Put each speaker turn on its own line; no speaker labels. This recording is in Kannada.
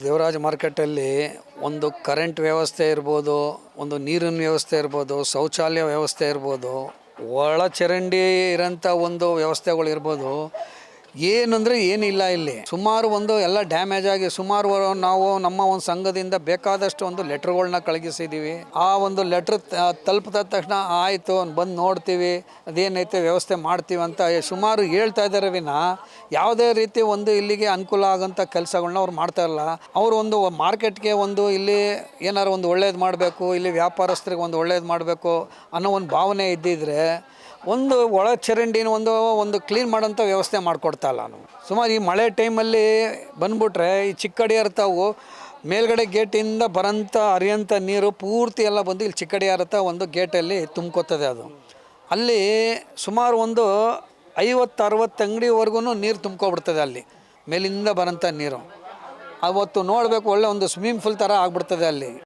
ದೇವರಾಜ ಮಾರ್ಕೆಟಲ್ಲಿ ಒಂದು ಕರೆಂಟ್ ವ್ಯವಸ್ಥೆ ಇರ್ಬೋದು, ಒಂದು ನೀರಿನ ವ್ಯವಸ್ಥೆ ಇರ್ಬೋದು, ಶೌಚಾಲಯ ವ್ಯವಸ್ಥೆ ಇರ್ಬೋದು ಒಳ ಚರಂಡಿ ಇರೋಂಥ ಒಂದು ವ್ಯವಸ್ಥೆಗಳು ಇರ್ಬೋದು ಏನಂದ್ರೆ ಏನಿಲ್ಲ ಇಲ್ಲಿ. ಸುಮಾರು ಒಂದು ಎಲ್ಲ ಡ್ಯಾಮೇಜ್ ಆಗಿ ಸುಮಾರು ನಾವು ನಮ್ಮ ಒಂದು ಸಂಘದಿಂದ ಬೇಕಾದಷ್ಟು ಒಂದು ಲೆಟ್ರ್ಗಳನ್ನ ಕಳಗಿಸಿದ್ದೀವಿ ಆ ಒಂದು ಲೆಟ್ರ್ ತಲುಪಿದ ತಕ್ಷಣ ಆಯಿತು, ಬಂದು ನೋಡ್ತೀವಿ, ಅದೇನೈತೆ ವ್ಯವಸ್ಥೆ ಮಾಡ್ತೀವಿ ಅಂತ ಸುಮಾರು ಹೇಳ್ತಾ ಇದ್ದಾರೆ ವಿನ. ಯಾವುದೇ ರೀತಿ ಒಂದು ಇಲ್ಲಿಗೆ ಅನುಕೂಲ ಆಗೋಂಥ ಕೆಲಸಗಳನ್ನ ಅವ್ರು ಮಾಡ್ತಾ ಇಲ್ಲ. ಅವರು ಒಂದು ಮಾರ್ಕೆಟ್ಗೆ ಒಂದು ಇಲ್ಲಿ ಏನಾರು ಒಂದು ಒಳ್ಳೇದು ಮಾಡಬೇಕು, ಇಲ್ಲಿ ವ್ಯಾಪಾರಸ್ಥರಿಗೆ ಒಂದು ಒಳ್ಳೇದು ಮಾಡಬೇಕು ಅನ್ನೋ ಒಂದು ಭಾವನೆ ಇದ್ದಿದ್ರೆ ಒಂದು ಒಳ ಚರಂಡಿನ ಒಂದು ಒಂದು ಕ್ಲೀನ್ ಮಾಡೋಂಥ ವ್ಯವಸ್ಥೆ ಮಾಡಿಕೊಡ್ತಾ ಇಲ್ಲ ಸುಮಾರು ಈ ಮಳೆ ಟೈಮಲ್ಲಿ ಬಂದ್ಬಿಟ್ರೆ ಈ ಚಿಕ್ಕಡಿ ಇರ್ತಾವು ಮೇಲ್ಗಡೆ ಗೇಟಿಂದ ಬರೋಂಥ ಅರಿಯಂಥ ನೀರು ಪೂರ್ತಿ ಎಲ್ಲ ಬಂದು ಇಲ್ಲಿ ಚಿಕ್ಕಡಿ ಇರುತ್ತಾ ಒಂದು ಗೇಟಲ್ಲಿ ತುಂಬ್ಕೋತದೆ ಅದು. ಅಲ್ಲಿ ಸುಮಾರು ಒಂದು ಐವತ್ತು, ಅರವತ್ತು ಅಂಗಡಿವರೆಗೂ ನೀರು ತುಂಬ್ಕೊಬಿಡ್ತದೆ ಅಲ್ಲಿ. ಮೇಲಿಂದ ಬರೋಂಥ ನೀರು. ಅವತ್ತು ನೋಡಬೇಕು ಒಳ್ಳೆ ಒಂದು ಸ್ವಿಮ್ಮಿಂಗ್ ಫೂಲ್ ಥರ ಆಗ್ಬಿಡ್ತದೆ ಅಲ್ಲಿ.